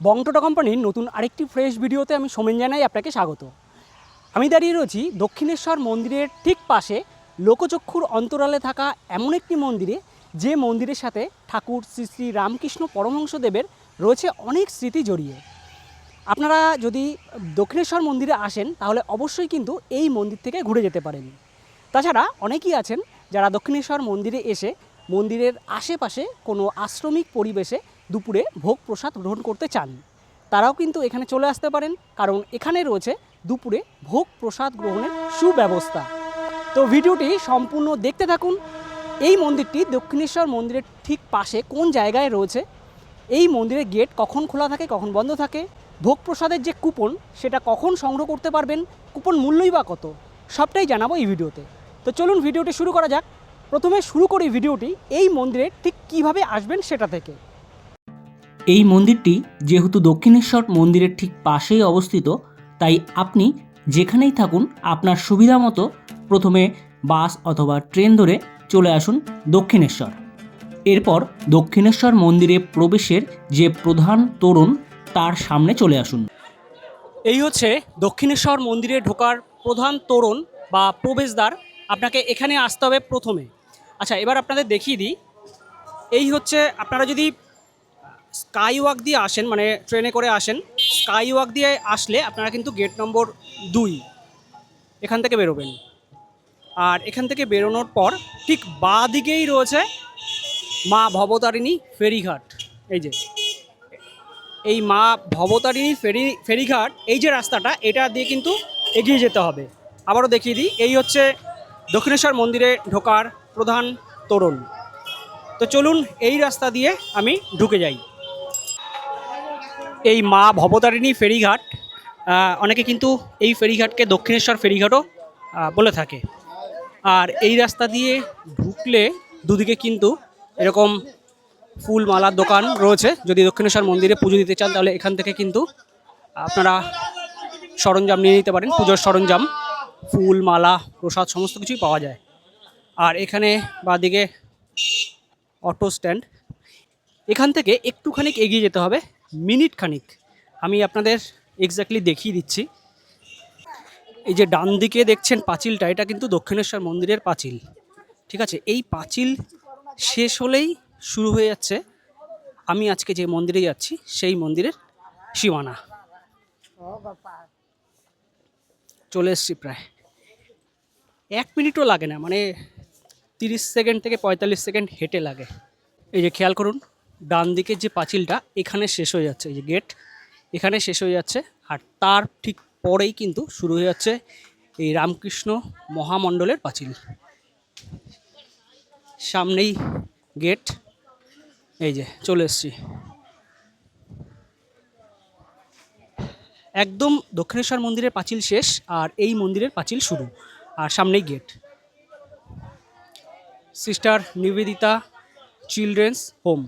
বংটোটা কোম্পানির নতুন আরেকটি ফ্রেশ ভিডিওতে আমি সোমেন জানাই আপনাকে স্বাগত। আমি দাঁড়িয়ে রয়েছি দক্ষিণেশ্বর মন্দিরের ঠিক পাশে লোকচক্ষুর অন্তরালে থাকা এমন একটি মন্দিরে, যে মন্দিরের সাথে ঠাকুর শ্রী শ্রী রামকৃষ্ণ পরমহংসদেবের রয়েছে অনেক স্মৃতি জড়িয়ে। আপনারা যদি দক্ষিণেশ্বর মন্দিরে আসেন, তাহলে অবশ্যই কিন্তু এই মন্দির থেকে ঘুরে যেতে পারেন। তাছাড়া অনেকেই আছেন যারা দক্ষিণেশ্বর মন্দিরে এসে মন্দিরের আশেপাশে কোনো আশ্রমিক পরিবেশে দুপুরে ভোগ প্রসাদ গ্রহণ করতে চান। তারাও কিন্তু এখানে চলে আসতে পারেন, কারণ এখানে রয়েছে দুপুরে ভোগ প্রসাদ গ্রহণের সুব্যবস্থা। তো ভিডিওটি সম্পূর্ণ দেখতে থাকুন। এই মন্দিরটি দক্ষিণেশ্বর মন্দিরের ঠিক পাশে কোন জায়গায় রয়েছে? এই মন্দিরের গেট কখন খোলা থাকে, কখন বন্ধ থাকে? ভোগ প্রসাদের যে কুপন, সেটা কখন সংগ্রহ করতে পারবেন? কুপন মূল্যই বা কত? সবটাই জানাব এই ভিডিওতে। তো চলুন ভিডিওটি শুরু করা যাক। প্রথমে শুরু করি ভিডিওটি, এই মন্দিরে ঠিক কীভাবে আসবেন সেটা থেকে। এই মন্দিরটি যেহেতু দক্ষিণেশ্বর মন্দিরের ঠিক পাশেই অবস্থিত, তাই আপনি যেখানেই থাকুন, আপনার সুবিধা মতো প্রথমে বাস অথবা ট্রেন ধরে চলে আসুন দক্ষিণেশ্বর। এরপর দক্ষিণেশ্বর মন্দিরে প্রবেশের যে প্রধান তোরণ, তার সামনে চলে আসুন। এই হচ্ছে দক্ষিণেশ্বর মন্দিরে ঢোকার প্রধান তোরণ বা প্রবেশদ্বার। আপনাকে এখানে আসতে হবে প্রথমে। আচ্ছা এবার আপনাদের দেখিয়ে দিই। এই হচ্ছে, আপনারা যদি স্কাই ওয়াক দিয়ে আসেন মানে ট্রেনে করে আসেন স্কাই ওয়াক দিয়ে আসলে আপনারা কিন্তু গেট নম্বর দুই এখান থেকে বেরোবেন। আর এখান থেকে বেরোনোর পর ঠিক বাঁ দিকেই রয়েছে মা ভবতারিণী ফেরিঘাট। এই যে, এই মা ভবতারিণী ফেরি, ফেরিঘাট, এই যে রাস্তাটা, এটা দিয়ে কিন্তু এগিয়ে যেতে হবে। আবারও দেখিয়ে দিই, এই হচ্ছে দক্ষিণেশ্বর মন্দিরে ঢোকার প্রধান তোরণ। তো চলুন এই রাস্তা দিয়ে আমি ঢুকে যাই। এই মা ভবতারিণী ফেরিঘাট অনেকে কিন্তু এই ফেরিঘাটকে দক্ষিণেশ্বর ফেরিঘাটও বলে থাকে। আর এই রাস্তা দিয়ে ঢুকলে দুদিকে কিন্তু এরকম ফুল মালার দোকান রয়েছে। যদি দক্ষিণেশ্বর মন্দিরে পুজো দিতে চান, তাহলে এখান থেকে কিন্তু আপনারা সরঞ্জাম নিয়ে নিতে পারেন। পুজোর সরঞ্জাম ফুল মালা প্রসাদ, সমস্ত কিছুই পাওয়া যায়। আর এখানে বাদিকে অটো স্ট্যান্ড। এখান থেকে একটুখানি এগিয়ে যেতে হবে। মিনিট খানিক আমি আপনাদের এক্স্যাক্টলি দেখিয়ে দিচ্ছি। এই যে ডান দিকে দেখছেন পাঁচিলটা, এটা কিন্তু দক্ষিণেশ্বর মন্দিরের পাঁচিল। ঠিক আছে? এই পাঁচিল শেষ হলেই শুরু হয়ে যাচ্ছে। আমি আজকে যে মন্দিরে যাচ্ছি, সেই মন্দিরের সীমানা। চলে এসছি প্রায়। এক মিনিটও লাগে না মানে তিরিশ সেকেন্ড থেকে পঁয়তাল্লিশ সেকেন্ড হেঁটে লাগে। এই যে খেয়াল করুন। ডান দিকের যে পাঁচিলটা, এখানে শেষ হয়ে যাচ্ছে, এই যে গেট এখানে শেষ হয়ে যাচ্ছে। আর তার ঠিক পরেই কিন্তু শুরু হয়ে যাচ্ছে এই রামকৃষ্ণ মহামণ্ডলের পাঁচিল। সামনেই গেট এই যে চলে এসছি। একদম দক্ষিণেশ্বর মন্দিরের পাঁচিল শেষ, আর এই মন্দিরের পাঁচিল শুরু, আর সামনেই gate sister Nivedita children's home.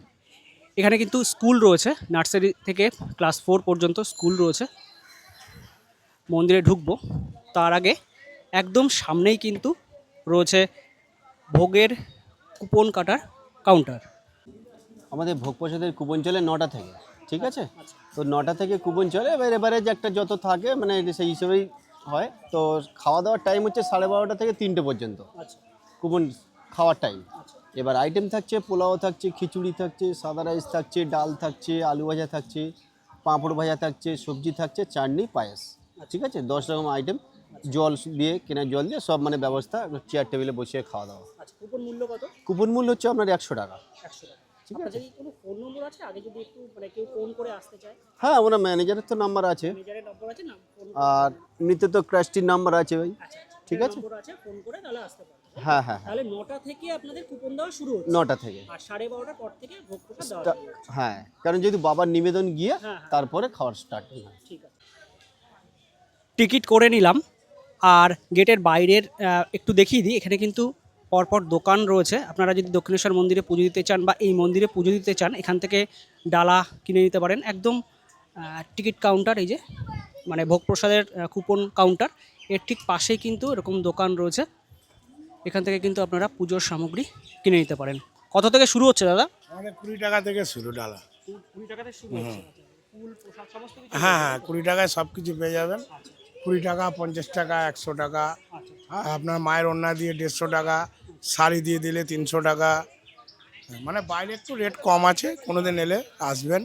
এখানে কিন্তু স্কুল রয়েছে নার্সারি থেকে ক্লাস ফোর পর্যন্ত স্কুল রয়েছে। মন্দিরে ঢুকবো। তার আগে একদম সামনেই কিন্তু রয়েছে ভোগের কুপন কাটার কাউন্টার আমাদের ভোগ প্রসাদের কুপন চলে নটা থেকে ঠিক আছে? তো নটা থেকে কুপন চলে এবার এবারে যে একটা যত থাকে মানে সেই হিসেবেই হয়। তো খাওয়া দাওয়ার টাইম হচ্ছে সাড়ে বারোটা থেকে তিনটে পর্যন্ত। আচ্ছা। কুপন খাওয়ার টাইম এবার আইটেম থাকছে পোলাও থাকছে খিচুড়ি থাকছে সাদা রাইস থাকছে ডাল থাকছে আলু ভাজা থাকছে পাঁপড় ভাজা থাকছে সবজি থাকছে চাটনি পায়েস। ঠিক আছে? দশ রকম আইটেম জল দিয়ে কেনা জল দিয়ে সব মানে ব্যবস্থা চেয়ার টেবিলে বসিয়ে খাওয়া দাওয়া। আচ্ছা কুপন মূল্য কত? কুপন মূল্য হচ্ছে আপনার একশো টাকা। নম্বর আছে? মানে হ্যাঁ ওনার ম্যানেজারের তো নাম্বার আছে। আর এমনিতে তো ক্রাস্টির নাম্বার আছে ভাই। আচ্ছা আচ্ছা। ঠিক আছে? ফোন করে তাহলে আসতে হ্যাঁ হ্যাঁ হ্যাঁ। তাহলে নটা থেকে আপনাদের কুপন দেওয়া শুরু হচ্ছে। নটা থেকে। আর সাড়ে বারোটার পর থেকে ভোগ প্রসাদ দেওয়া তা- শুরু হচ্ছে। হ্যাঁ কারণ যেহেতু বাবার নিবেদন গিয়ে হ্যাঁ। তারপরে খাওয়ার স্টার্টিং হয়। ঠিক আছে। টিকিট করে নিলাম। আর গেটের বাইরের একটু দেখিয়ে দিই। এখানে কিন্তু পরপর দোকান রয়েছে। আপনারা যদি দক্ষিণেশ্বর মন্দিরে পুজো দিতে চান বা এই মন্দিরে পুজো দিতে চান এখান থেকে ডালা কিনে নিতে পারেন। একদম টিকিট কাউন্টার এই যে মানে ভোগ প্রসাদের কুপন কাউন্টার এর ঠিক পাশেই কিন্তু এরকম দোকান রয়েছে। এখান থেকে কিন্তু আপনারা পুজোর সামগ্রী কিনে নিতে পারেন। কত থেকে শুরু হচ্ছে দাদা? আমাদের কুড়ি টাকা থেকে শুরু ডালা। কুড়ি শুরু হচ্ছে। প্রসাদ সমস্ত কিছু হ্যাঁ হ্যাঁ কুড়ি টাকায় সব কিছু পেয়ে যাবেন। আচ্ছা কুড়ি টাকা পঞ্চাশ টাকা একশো টাকা। আচ্ছা আপনার মায়ের ওড়না দিয়ে দেড়শো টাকা শাড়ি দিয়ে দিলে তিনশো টাকা। মানে বাইরে একটু রেট কম আছে কোনোদিন এলে আসবেন।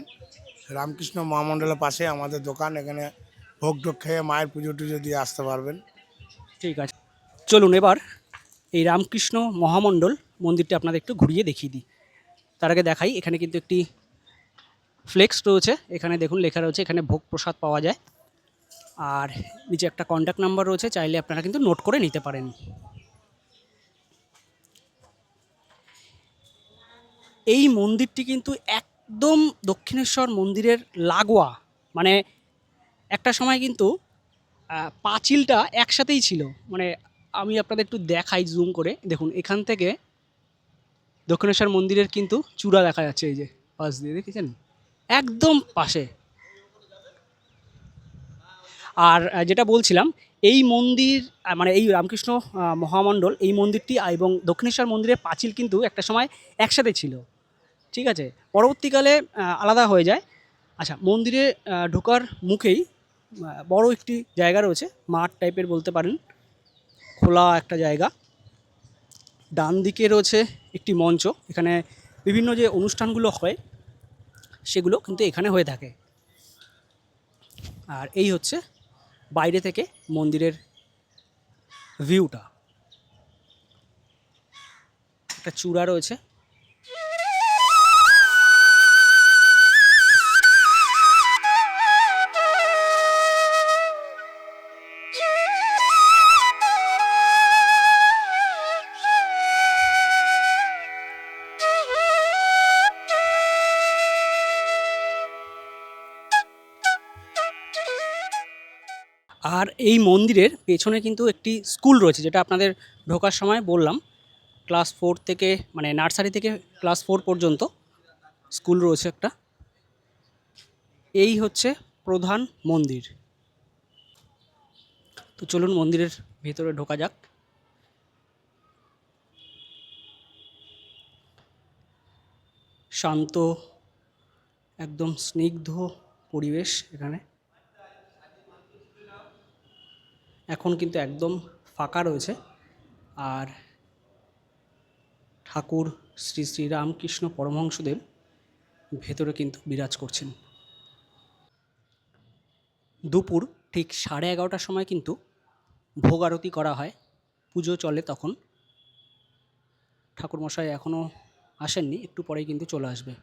রামকৃষ্ণ মহামণ্ডলের পাশে আমাদের দোকান এখানে ভোগ টোগ খেয়ে মায়ের পুজো টুজো দিয়ে আসতে পারবেন। ঠিক আছে। চলুন এবার এই রামকৃষ্ণ মহামণ্ডল মন্দিরটা আপনাদের একটু ঘুরিয়ে দেখিয়ে দিই। তার আগে দেখাই, এখানে কিন্তু একটি ফ্লেক্স রয়েছে। এখানে দেখুন, লেখা রয়েছে, এখানে ভোগ প্রসাদ পাওয়া যায়। আর নিচে একটা কন্ট্যাক্ট নাম্বার রয়েছে, চাইলে আপনারা কিন্তু নোট করে নিতে পারেন। এই মন্দিরটি কিন্তু একদম দক্ষিণেশ্বর মন্দিরের লাগোয়া। মানে একটা সময় কিন্তু পাঁচিলটা একসাথেই ছিল। মানে আমি আপনাদের একটু দেখাই জুম করে। দেখুন, এখান থেকে দক্ষিণেশ্বর মন্দিরের কিন্তু চূড়া দেখা যাচ্ছে, এই যে পাশ দিয়ে, দেখেছেন? একদম পাশে। আর যেটা বলছিলাম, এই মন্দির মানে এই রামকৃষ্ণ মহামণ্ডল, এই মন্দিরটি এবং দক্ষিণেশ্বর মন্দিরের পাঁচিল কিন্তু একটা সময় একসাথে ছিল। ঠিক আছে? পরবর্তীকালে আলাদা হয়ে যায়। আচ্ছা মন্দিরে ঢোকার মুখেই বড় একটি জায়গা রয়েছে, মাঠ টাইপের বলতে পারেন। খোলা একটা জায়গা। ডান দিকে রয়েছে একটি মঞ্চ। এখানে বিভিন্ন যে অনুষ্ঠানগুলো হয়, সেগুলো কিন্তু এখানে হয়ে থাকে। আর এই হচ্ছে বাইরে থেকে মন্দিরের ভিউটা একটা চূড়া রয়েছে। এই মন্দিরের পেছনে কিন্তু একটি স্কুল রয়েছে, যেটা আপনাদের ঢোকার সময় বললাম। ক্লাস ফোর থেকে মানে নার্সারি থেকে ক্লাস ফোর পর্যন্ত স্কুল রয়েছে একটা। এই হচ্ছে প্রধান মন্দির। তো চলুন মন্দিরের ভেতরে ঢোকা যাক। শান্ত, একদম স্নিগ্ধ পরিবেশ এখানে। এখন কিন্তু একদম ফাঁকা রয়েছে। আর ঠাকুর শ্রী শ্রী রামকৃষ্ণ পরমহংসদেব ভেতরে কিন্তু বিরাজ করছেন। দুপুর ঠিক সাড়ে এগারোটার সময় কিন্তু ভোগ আরতি করা হয়। পুজো চলে তখন। ঠাকুরমশাই এখনও আসেননি, একটু পরেই কিন্তু চলে আসবে।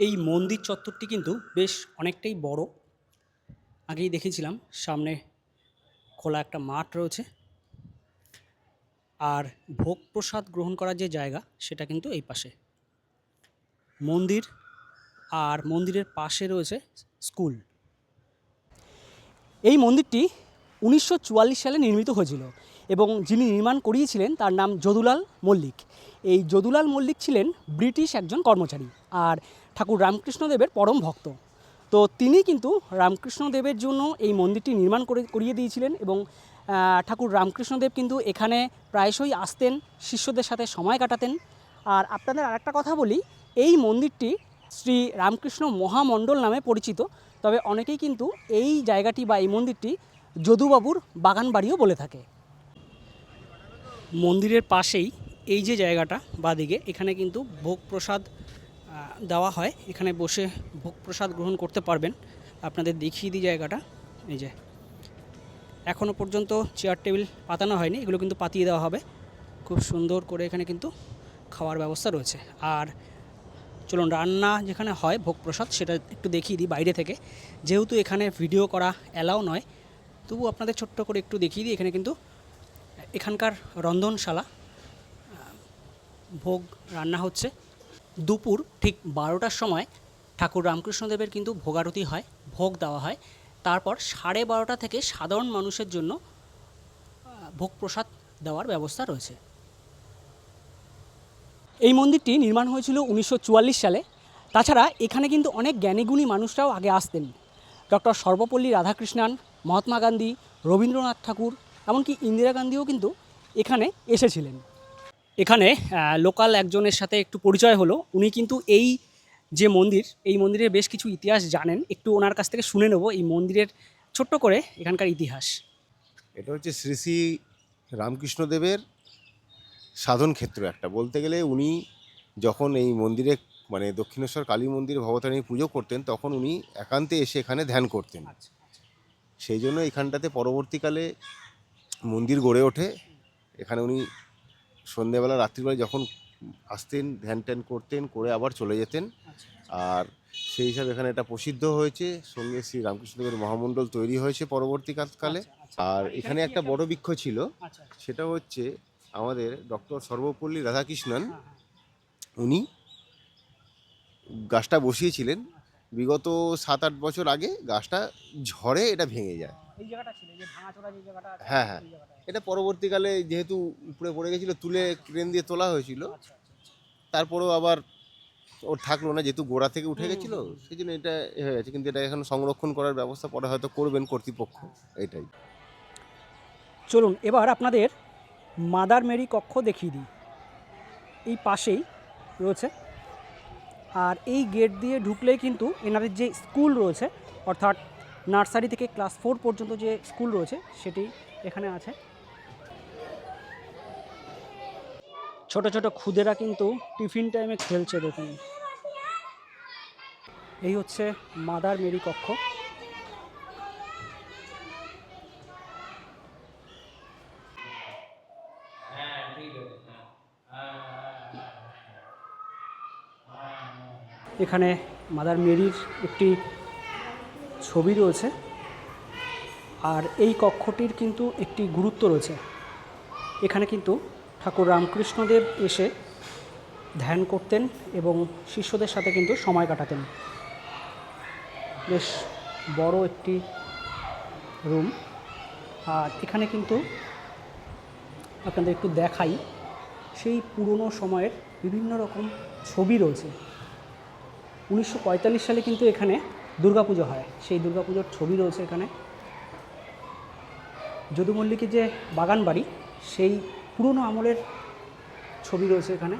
এই মন্দির চত্বরটি কিন্তু বেশ অনেকটাই বড়। আগেই দেখেছিলাম, সামনে খোলা একটা মাঠ রয়েছে। আর ভোগ প্রসাদ গ্রহণ করার যে জায়গা, সেটা কিন্তু এই পাশে। মন্দির আর মন্দিরের পাশে রয়েছে স্কুল। এই মন্দিরটি উনিশশো চুয়াল্লিশ সালে নির্মিত হয়েছিল এবং যিনি নির্মাণ করিয়েছিলেন, তার নাম যদুলাল মল্লিক। এই যদুলাল মল্লিক ছিলেন ব্রিটিশ একজন কর্মচারী। আর ঠাকুর রামকৃষ্ণদেবের পরম ভক্ত। তো তিনি কিন্তু রামকৃষ্ণদেবের জন্য এই মন্দিরটি নির্মাণ করে, করিয়ে দিয়েছিলেন এবং ঠাকুর রামকৃষ্ণদেব কিন্তু এখানে প্রায়শই আসতেন, শিষ্যদের সাথে সময় কাটাতেন। আর আপনাদের আরেকটা কথা বলি, এই মন্দিরটি শ্রী রামকৃষ্ণ মহামণ্ডল নামে পরিচিত, তবে অনেকেই কিন্তু এই জায়গাটি বা এই মন্দিরটি যদুবাবুর বাগান বাড়িও বলে থাকে। মন্দিরের পাশেই এই যে জায়গাটা বাদিকে, এখানে কিন্তু ভোগ প্রসাদ দেওয়া হয়। এখানে বসে ভোগ প্রসাদ গ্রহণ করতে পারবেন। আপনাদের দেখিয়ে দিই জায়গাটা। এই যে। এখনও পর্যন্ত চেয়ার টেবিল পাতানো হয়নি। এগুলো কিন্তু পাতিয়ে দেওয়া হবে। খুব সুন্দর করে এখানে কিন্তু খাওয়ার ব্যবস্থা রয়েছে। আর চলুন, রান্না যেখানে হয়, ভোগ প্রসাদ, সেটা একটু দেখিয়ে দিই বাইরে থেকে। যেহেতু এখানে ভিডিও করা অ্যালাও নয়, তবু আপনাদের ছোট্ট করে একটু দেখিয়ে দিই। এখানে কিন্তু এখানকার রন্ধনশালা ভোগ রান্না হচ্ছে। দুপুর ঠিক বারোটার সময় ঠাকুর রামকৃষ্ণদেবের কিন্তু ভোগারতি হয়, ভোগ দেওয়া হয়। তারপর সাড়ে বারোটা থেকে সাধারণ মানুষের জন্য ভোগ প্রসাদ দেওয়ার ব্যবস্থা রয়েছে। এই মন্দিরটি নির্মাণ হয়েছিল উনিশশো চুয়াল্লিশ সালে। তাছাড়া এখানে কিন্তু অনেক জ্ঞানীগুণী মানুষরাও আগে আসতেন। ডক্টর সর্বপল্লী রাধাকৃষ্ণান, মহাত্মা গান্ধী, রবীন্দ্রনাথ ঠাকুর, এমনকি ইন্দিরা গান্ধীও কিন্তু এখানে এসেছিলেন। এখানে লোকাল একজনের সাথে একটু পরিচয় হলো। উনি কিন্তু এই যে মন্দির এই মন্দিরের বেশ কিছু ইতিহাস জানেন। একটু ওনার কাছ থেকে শুনে নেব এই মন্দিরের ছোট্ট করে এখানকার ইতিহাস। এটা হচ্ছে শ্রী শ্রী রামকৃষ্ণদেবের সাধন ক্ষেত্র একটা। বলতে গেলে উনি যখন এই মন্দিরে মানে দক্ষিণেশ্বর কালী মন্দিরে ভবতারিণী পুজো করতেন তখন উনি একান্তে এসে এখানে ধ্যান করতেন। সেই জন্য এখানটাতে পরবর্তীকালে মন্দির গড়ে ওঠে। এখানে উনি সন্ধেবেলা রাত্রিবেলা যখন আসতেন ধ্যান ট্যান করতেন করে আবার চলে যেতেন। আর সেই হিসাবে এখানে এটা প্রসিদ্ধ হয়েছে। সঙ্গে শ্রী রামকৃষ্ণদেবের মহামণ্ডল তৈরি হয়েছে পরবর্তীকালে আর এখানে একটা বড় বৃক্ষ ছিল। আচ্ছা সেটা হচ্ছে আমাদের ডক্টর সর্বপল্লী রাধাকৃষ্ণন। উনি গাছটা বসিয়েছিলেন। বিগত সাত আট বছর আগে গাছটা ঝড়ে এটা ভেঙে যায়। হ্যাঁ, হ্যাঁ। এটা পরবর্তীকালে যেহেতু উপরে পড়ে গেছিল তুলে ক্রেন দিয়ে তোলা হয়েছিল। তারপরেও আবার ওর থাকল না যেহেতু গোড়া থেকে উঠে গেছিল। সেই জন্য এটা এ হয়ে গেছে। কিন্তু এটা এখন সংরক্ষণ করার ব্যবস্থা পরে হয়তো করবেন কর্তৃপক্ষ এটাই। চলুন এবার আপনাদের মাদার মেরি কক্ষ দেখিয়ে দিই। এই পাশেই রয়েছে। আর এই গেট দিয়ে ঢুকলেই কিন্তু এনাদের যে স্কুল রয়েছে অর্থাৎ নার্সারি থেকে ক্লাস ফোর পর্যন্ত যে স্কুল রয়েছে সেটি এখানে আছে। ছোট ছোট খুদেরা কিন্তু টিফিন টাইমে খেলছে, দেখুন। এই হচ্ছে মাদার মেরি কক্ষ। এখানে মাদার মেরির একটি ছবি রয়েছে, আর এই কক্ষটির কিন্তু একটি গুরুত্ব রয়েছে। এখানে কিন্তু ঠাকুর রামকৃষ্ণদেব এসে ধ্যান করতেন এবং শিষ্যদের সাথে কিন্তু সময় কাটাতেন। বেশ বড় একটি রুম। আর এখানে কিন্তু আপনাদের একটু দেখাই, সেই পুরনো সময়ের বিভিন্ন রকম ছবি রয়েছে। উনিশশো পঁয়তাল্লিশ সালে কিন্তু এখানে দুর্গাপুজো হয়। সেই দুর্গাপুজোর ছবি রয়েছে এখানে। যদু মল্লিকের যে বাগান বাড়ি সেই পুরনো আমলের ছবি রয়েছে এখানে।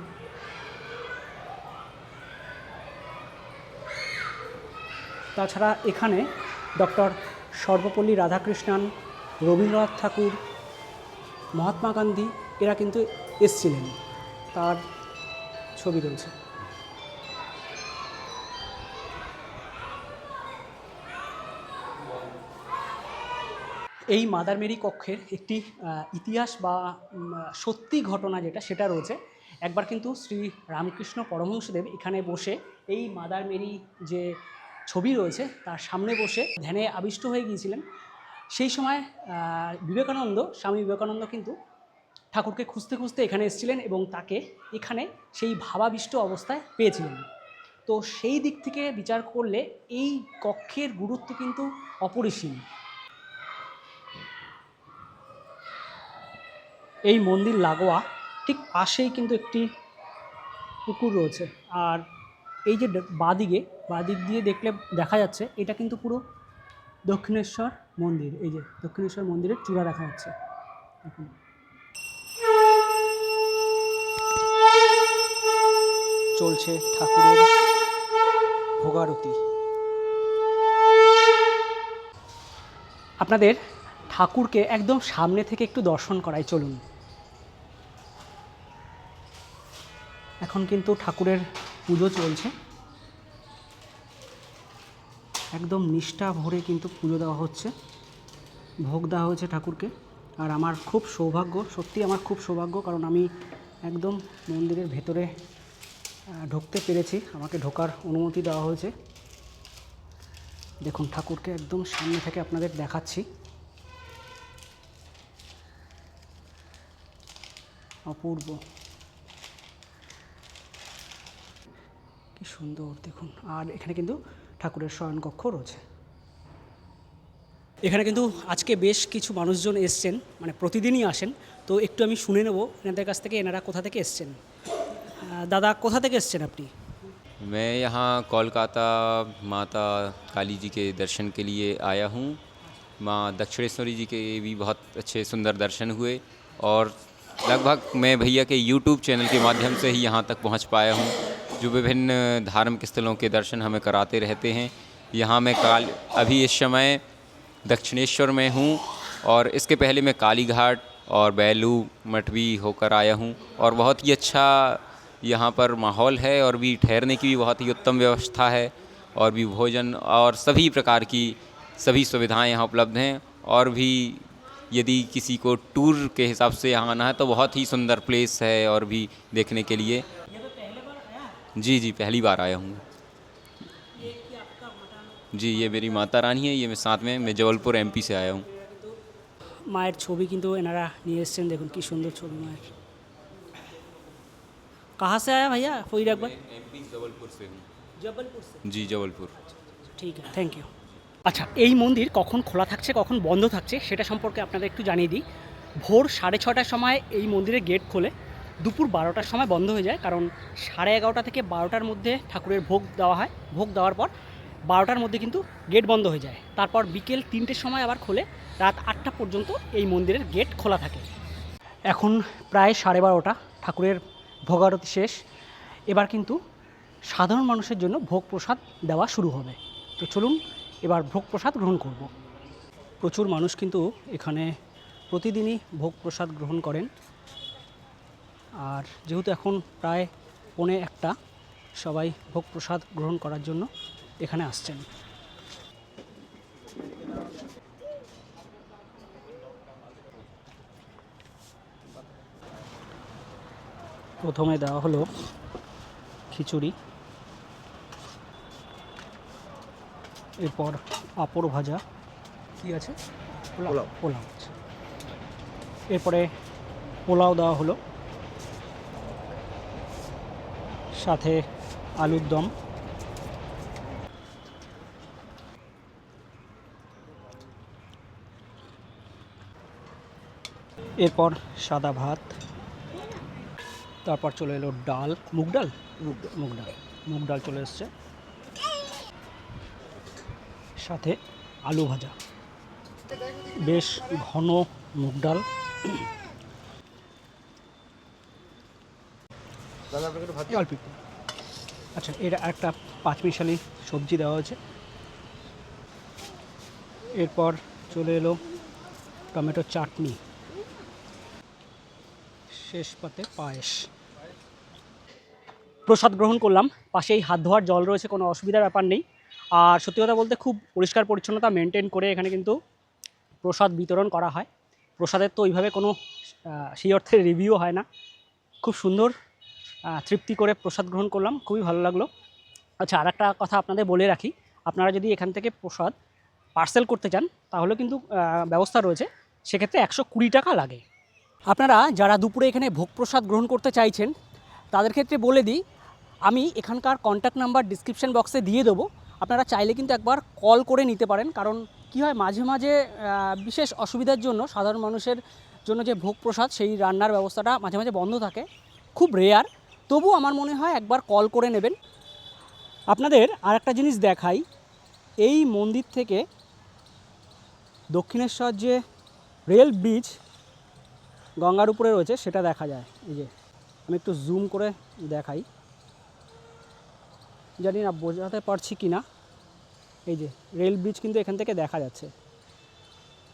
তাছাড়া এখানে ডক্টর সর্বপল্লী রাধাকৃষ্ণন, রবীন্দ্রনাথ ঠাকুর, মহাত্মা গান্ধী, এরা কিন্তু এসছিলেন। তার ছবি রয়েছে। এই মাদার মেরি কক্ষের একটি ইতিহাস বা সত্যি ঘটনা যেটা, সেটা রয়েছে। একবার কিন্তু শ্রী রামকৃষ্ণ পরমহংসদেব এখানে বসে এই মাদার মেরি যে ছবি রয়েছে, তার সামনে বসে ধ্যানে আবিষ্ট হয়ে গিয়েছিলেন। সেই সময় বিবেকানন্দ, স্বামী বিবেকানন্দ কিন্তু ঠাকুরকে খুঁজতে খুঁজতে এখানে এসেছিলেন এবং তাকে এখানে সেই ভাবাবিষ্ট অবস্থায় পেয়েছিলেন। তো সেই দিক থেকে বিচার করলে এই কক্ষের গুরুত্ব কিন্তু অপরিসীম। এই মন্দির লাগোয়া ঠিক পাশেই কিন্তু একটি পুকুর রয়েছে। আর এই যে বাঁদিকে, বাঁদিক দিয়ে দেখলে দেখা যাচ্ছে, এটা কিন্তু পুরো দক্ষিণেশ্বর মন্দির। এই যে দক্ষিণেশ্বর মন্দিরের চূড়া দেখা যাচ্ছে। চলছে ঠাকুরের ভোগারতি। আপনাদের ঠাকুরকে একদম সামনে থেকে একটু দর্শন করাই, চলুন। এখন কিন্তু ঠাকুরের পুজো চলছে। একদম নিষ্ঠা ভরে কিন্তু পুজো দেওয়া হচ্ছে। ভোগ দেওয়া হয়েছে ঠাকুরকে। আর আমার খুব সৌভাগ্য সত্যি আমার খুব সৌভাগ্য, কারণ আমি একদম মন্দিরের ভেতরে ঢুকতে পেরেছি। আমাকে ঢোকার অনুমতি দেওয়া হয়েছে। দেখুন, ঠাকুরকে একদম সামনে থেকে আপনাদের দেখাচ্ছি। অপূর্ব। সুন্দর দেখুন আর এখানে কিন্তু ঠাকুরের শয়নকক্ষ রয়েছে এখানে কিন্তু আজকে বেশ কিছু মানুষজন এসছেন মানে প্রতিদিনই আসেন তো একটু আমি শুনে নেব এনাদের কাছ থেকে এনারা কোথা থেকে এসছেন আহ, দাদা কোথা থেকে এসছেন আপনি मैं यहाँ कोलकाता माता काली जी के दर्शन के लिए आया हूँ माँ दक्षिणेश्वरी जी के भी बहुत अच्छे सुंदर दर्शन हुए और लगभग मैं भैया के यूट्यूब चैनल के माध्यम से ही यहाँ तक पहुँच पाया हूँ जो विभिन्न धार्मिक स्थलों के दर्शन हमें कराते रहते हैं। यहाँ मैं काल, अभी इस समय दक्षिणेश्वर में हूँ और इसके पहले मैं काली घाट और बैलू मठ भी होकर आया हूँ और बहुत ही अच्छा यहाँ पर माहौल है और भी ठहरने की भी बहुत ही उत्तम व्यवस्था है और भी भोजन और सभी प्रकार की सभी सुविधाएँ यहाँ उपलब्ध हैं और भी यदि किसी को टूर के हिसाब से यहाँ आना है तो बहुत ही सुंदर प्लेस है और भी देखने के लिए। जी जी पहली बार आया हूँ जी ये मेरी माता रानी है ये मैं साथ में मैं जबलपुर एमपी से आया हूँ মায়ের ছবি কিন্তু এনারা নিয়ে এসছেন দেখুন কি সুন্দর ছবি মায়ের কাহা সে আয়া ভাইয়া ফির একবার एमपी जबलपुर से हूँ জবলপুর সে जी जबलपुर ঠিক আছে থ্যাংক ইউ আচ্ছা এই মন্দির কখন খোলা থাকছে কখন বন্ধ থাকছে সেটা সম্পর্কে আপনাদের একটু জানিয়ে দিই ভোর সাড়ে ছটার সময় এই মন্দিরের গেট খোলে দুপুর বারোটার সময় বন্ধ হয়ে যায়, কারণ সাড়ে এগারোটা থেকে বারোটার মধ্যে ঠাকুরের ভোগ দেওয়া হয়। ভোগ দেওয়ার পর বারোটার মধ্যে কিন্তু গেট বন্ধ হয়ে যায়। তারপর বিকেল তিনটের সময় আবার খোলে, রাত আটটা পর্যন্ত এই মন্দিরের গেট খোলা থাকে। এখন প্রায় সাড়ে বারোটা, ঠাকুরের ভোগারতি শেষ। এবার কিন্তু সাধারণ মানুষের জন্য ভোগ প্রসাদ দেওয়া শুরু হবে। তো চলুন, এবার ভোগ প্রসাদ গ্রহণ করব। প্রচুর মানুষ কিন্তু এখানে প্রতিদিনই ভোগ প্রসাদ গ্রহণ করেন। আর যেহেতু এখন প্রায় পৌনে একটা সবাই ভোগ প্রসাদ গ্রহণ করার জন্য এখানে আসছেন। প্রথমে দেওয়া হলো খিচুড়ি এরপর পাঁপড় ভাজা কি আছে? পোলাও। পোলাও। আচ্ছা। এরপরে পোলাও দেওয়া হলো। সাথে আলুর দম। এরপর সাদা ভাত, তারপর চলে এলো ডাল। মুগ ডাল? মুগ ডাল মুগ ডাল। চলে এসছে। সাথে আলু ভাজা। বেশ ঘন মুগ ডাল। অল্প একটু। আচ্ছা এটা একটা পাঁচমিশালি সবজি দেওয়া হয়েছে এরপর চলে এলো টমেটো চাটনি। শেষ পাতে পায়েস। প্রসাদ গ্রহণ করলাম। পাশেই হাত ধোয়ার জল রয়েছে, কোনো অসুবিধার ব্যাপার নেই। আর সত্যি কথা বলতে খুব পরিষ্কার পরিচ্ছন্নতা মেনটেন করে এখানে কিন্তু প্রসাদ বিতরণ করা হয়। প্রসাদের তো ওইভাবে কোনো সেই অর্থে রিভিউ হয় না। খুব সুন্দর তৃপ্তি করে প্রসাদ গ্রহণ করলাম, খুবই ভালো লাগল। আচ্ছা আর একটা কথা আপনাদের বলে রাখি, আপনারা যদি এখান থেকে প্রসাদ পার্সেল করতে চান, তাহলে কিন্তু ব্যবস্থা রয়েছে। সেক্ষেত্রে একশো কুড়ি টাকা লাগে। আপনারা যারা দুপুরে এখানে ভোগ প্রসাদ গ্রহণ করতে চাইছেন, তাদের ক্ষেত্রে বলে দিই, আমি এখানকার কন্ট্যাক্ট নাম্বার ডিসক্রিপশন বক্সে দিয়ে দেবো। আপনারা চাইলে কিন্তু একবার কল করে নিতে পারেন, কারণ কি হয়, মাঝে মাঝে বিশেষ অসুবিধার জন্য, সাধারণ মানুষের জন্য যে ভোগ প্রসাদ, সেই রান্নার ব্যবস্থাটা মাঝে মাঝে বন্ধ থাকে। খুব রেয়ার তবু আমার মনে হয় একবার কল করে নেবেন। আপনাদের আর একটা জিনিস দেখাই। এই মন্দির থেকে দক্ষিণেশ্বর যে রেল ব্রিজ গঙ্গার উপরে রয়েছে, সেটা দেখা যায়। এই যে, আমি একটু জুম করে দেখাই। জানি না বোঝাতে পারছি কি না এই যে রেল ব্রিজ কিন্তু এখান থেকে দেখা যাচ্ছে।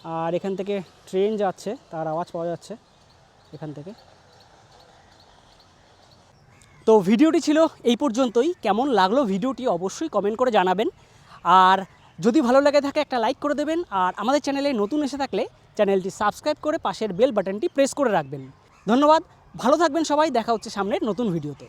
আর এখান থেকে ট্রেন যাচ্ছে, তার আওয়াজ পাওয়া যাচ্ছে এখান থেকে। তো ভিডিওটি ছিল এই পর্যন্তই। কেমন লাগল ভিডিওটি অবশ্যই কমেন্ট করে জানাবেন। আর যদি ভালো লাগে থাকে একটা লাইক করে দেবেন। আর আমাদের চ্যানেলে নতুন এসে থাকলে চ্যানেলটি সাবস্ক্রাইব করে পাশের বেল বাটনটি প্রেস করে রাখবেন। ধন্যবাদ। ভালো থাকবেন সবাই। দেখা হচ্ছে সামনের নতুন ভিডিওতে